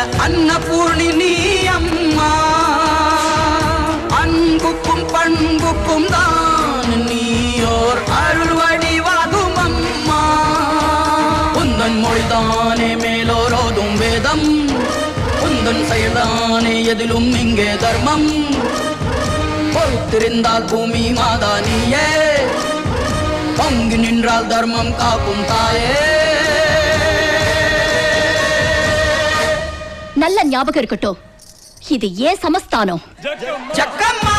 அன்னபூர்ணி நீ அம்மா. அன்புக்கும் பண்புக்கும் தான் நீயோர் அருள் வடிவாகும் அம்மா உந்தன் மொழிதானே மேலோரோதும் வேதம். உந்தன் செயல்தானே எதிலும் இங்கே தர்மம். பொறுத்திருந்தால் பூமி மாதா நீயே. பங்கு நின்றால் தர்மம் காக்கும் தாயே. நல்ல ஞாபகம் இருக்கட்டும். இது ஏன் சமஸ்தானம்? ஜக்கம்மா!